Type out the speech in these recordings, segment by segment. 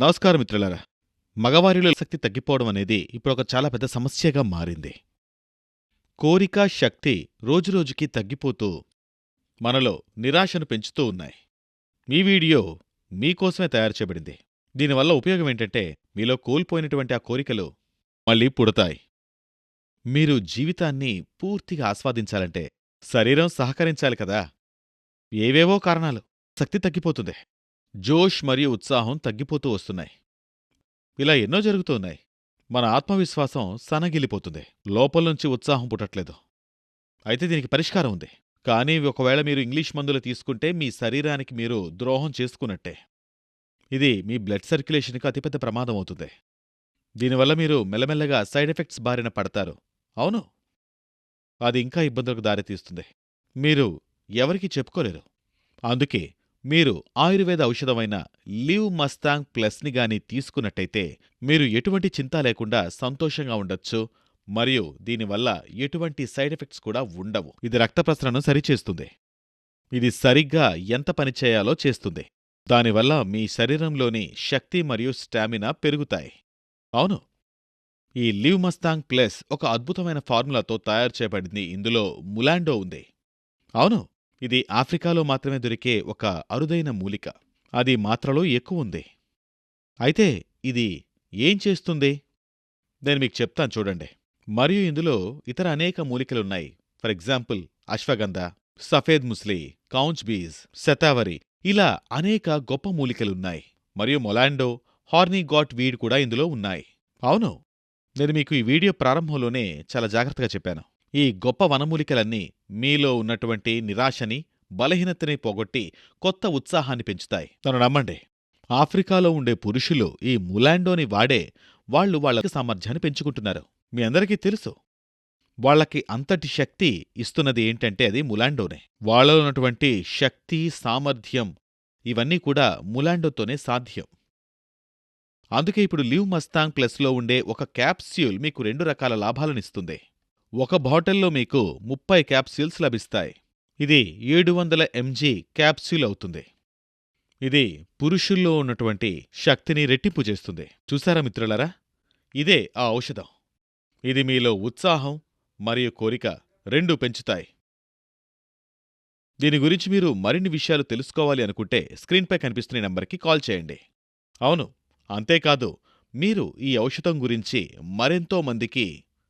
నమస్కారం మిత్రులారా. మగవారిలో శక్తి తగ్గిపోవడం అనేది ఇప్పుడు ఒక చాలా పెద్ద సమస్యగా మారింది. కోరిక శక్తి రోజురోజుకి తగ్గిపోతూ మనలో నిరాశను పెంచుతూ ఉన్నాయి. ఈ వీడియో మీకోసమే తయారు చేయబడింది. దీనివల్ల ఉపయోగం ఏంటంటే మీలో కోల్పోయినటువంటి ఆ కోరికలు మళ్ళీ పుడతాయి. మీరు జీవితాన్ని పూర్తిగా ఆస్వాదించాలంటే శరీరం సహకరించాలి కదా. ఏవేవో కారణాలు. శక్తి తగ్గిపోతుంది. జోష్ మరియు ఉత్సాహం తగ్గిపోతూ వస్తున్నాయి. ఇలా ఎన్నో జరుగుతున్నాయి మన ఆత్మవిశ్వాసం సనగిలిపోతుంది. లోపల నుంచి ఉత్సాహం పుట్టట్లేదు. అయితే దీనికి పరిష్కారం ఉంది. కానీ ఒకవేళ మీరు ఇంగ్లీష్ మందులు తీసుకుంటే మీ శరీరానికి మీరు ద్రోహం చేసుకున్నట్టే. ఇది మీ బ్లడ్ సర్క్యులేషన్కి అతిపెద్ద ప్రమాదం అవుతుంది. దీనివల్ల మీరు మెల్లమెల్లగా సైడ్ ఎఫెక్ట్స్ బారిన పడతారు. అవును. అది ఇంకా ఇబ్బందులకు దారితీస్తుంది. మీరు ఎవరికీ చెప్పుకోలేరు. అందుకే మీరు ఆయుర్వేద ఔషధమైన లివ్ మస్తాంగ్ ప్లస్ని గాని తీసుకున్నట్టయితే మీరు ఎటువంటి చింత లేకుండా సంతోషంగా ఉండొచ్చు మరియు దీనివల్ల ఎటువంటి సైడ్ ఎఫెక్ట్స్ కూడా ఉండవు. ఇది రక్త ప్రసరణను సరిచేస్తుంది. ఇది సరిగ్గా ఎంత పనిచేయాలో చేస్తుంది. దానివల్ల మీ శరీరంలోని శక్తి మరియు స్టామినా పెరుగుతాయి. అవును. ఈ లివ్ మస్తాంగ్ ప్లస్ ఒక అద్భుతమైన ఫార్ములాతో తయారు చేయబడింది. ఇందులో ములాండో ఉంది. అవును. ఇది ఆఫ్రికాలో మాత్రమే దొరికే ఒక అరుదైన మూలిక. అది మాత్రలో ఎక్కువ ఉంది. అయితే ఇది ఏం చేస్తుంది? నేను మీకు చెప్తాను చూడండి. మరియు ఇందులో ఇతర అనేక మూలికలున్నాయి. ఫర్ ఎగ్జాంపుల్ అశ్వగంధ సఫేద్ ముస్లి కౌంచ్ బీజ్ శతావరి ఇలా అనేక గొప్ప మూలికలున్నాయి. మరియు మొలాండో హార్నీ గాట్ వీడ్ కూడా ఇందులో ఉన్నాయి. అవును నేను మీకు ఈ వీడియో ప్రారంభంలోనే చాలా జాగ్రత్తగా చెప్పాను. ఈ గొప్ప వనమూలికలన్నీ మీలో ఉన్నటువంటి నిరాశని బలహీనతని పోగొట్టి కొత్త ఉత్సాహాన్ని పెంచుతాయి. తను నమ్మండి. ఆఫ్రికాలో ఉండే పురుషులు ఈ ములాండోని వాడే వాళ్ళు వాళ్ళ సామర్థ్యాన్ని పెంచుకుంటున్నారు. మీ అందరికీ తెలుసు. వాళ్ళకి అంతటి శక్తి ఇస్తున్నది ఏంటంటే అది ములాండోనే. వాళ్ళలో ఉన్నటువంటి శక్తి సామర్థ్యం ఇవన్నీ కూడా ములాండోతోనే సాధ్యం. అందుకే ఇప్పుడు లివ్ మస్తాంగ్ ప్లస్లో ఉండే ఒక క్యాప్స్యూల్ మీకు రెండు రకాల లాభాలనిస్తుంది ఒక బాటిల్లో మీకు ముప్పై క్యాప్సూల్స్ లభిస్తాయి. ఇది ఏడు వందల ఎంజీ క్యాప్సూల్ అవుతుంది. ఇది పురుషుల్లో ఉన్నటువంటి శక్తిని రెట్టింపు చేస్తుంది. చూసారా మిత్రులరా? ఇదే ఆ ఔషధం. ఇది మీలో ఉత్సాహం మరియు కోరిక రెండూ పెంచుతాయి. దీని గురించి మీరు మరిన్ని విషయాలు తెలుసుకోవాలి అనుకుంటే స్క్రీన్పై కనిపిస్తున్న నంబర్కి కాల్ చేయండి. అవును అంతేకాదు మీరు ఈ ఔషధం గురించి మరెంతో మందికి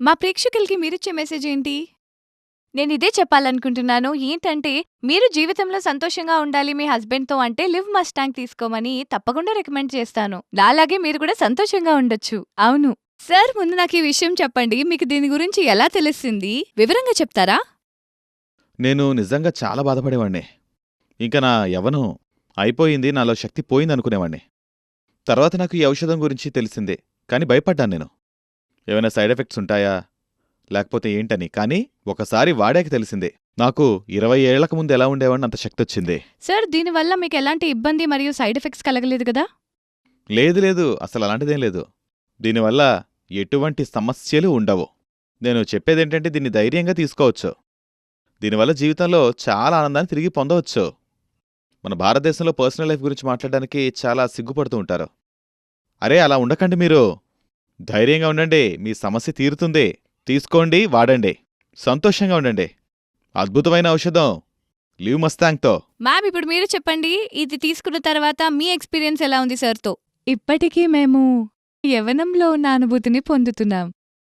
మా ప్రేక్షకులకి మీరిచ్చే మెసేజ్ ఏంటి? నేను ఇదే చెప్పాలనుకుంటున్నాను. ఏంటంటే మీరు జీవితంలో సంతోషంగా ఉండాలి మీ హస్బెండ్తో అంటే లివ్ మస్టాంగ్ తీసుకోమని తప్పకుండా రికమెండ్ చేస్తాను. అలాగే మీరు కూడా సంతోషంగా ఉండొచ్చు. అవును. సార్ ముందు నాకు ఈ విషయం చెప్పండి. మీకు దీని గురించి ఎలా తెలిసింది? వివరంగా చెప్తారా? నేను నిజంగా చాలా బాధపడేవాణ్ణి ఇంకా నా యవనం అయిపోయింది నాలో శక్తి పోయింది అనుకునేవాణ్ణి తర్వాత నాకు ఈ ఔషధం గురించి తెలిసిందే కానీ భయపడ్డాను నేను. ఏమైనా సైడ్ ఎఫెక్ట్స్ ఉంటాయా? లేకపోతే ఏంటని? కానీ ఒకసారి వాడాక తెలిసిందే. నాకు ఇరవై ఏళ్ళకు ముందు ఎలా ఉండేవాడిని అంత శక్తి వచ్చింది. సార్ దీనివల్ల మీకు ఎలాంటి ఇబ్బంది మరియు సైడ్ ఎఫెక్ట్స్ కలగలేదు కదా? లేదు లేదు. అసలు అలాంటిదేం లేదు. దీనివల్ల ఎటువంటి సమస్యలు ఉండవు. నేను చెప్పేదేంటంటే దీన్ని ధైర్యంగా తీసుకోవచ్చు. దీనివల్ల జీవితంలో చాలా ఆనందాన్ని తిరిగి పొందవచ్చు. మన భారతదేశంలో పర్సనల్ లైఫ్ గురించి మాట్లాడడానికి చాలా సిగ్గుపడుతూ ఉంటారు. అరే అలా ఉండకండి మీరు. ధైర్యంగా ఉండండి మీ సమస్య తీరుతుంది. తీసుకోండి వాడండి. సంతోషంగా ఉండండి. అద్భుతమైన ఔషధం. లీవ్ మస్తాంగ్తో. మ్యామ్ ఇప్పుడు మీరు చెప్పండి. ఇది తీసుకున్న తర్వాత మీ ఎక్స్పీరియన్స్ ఎలా ఉంది సార్తో? ఇప్పటికీ మేము యవనంలో ఉన్న అనుభూతిని పొందుతున్నాం.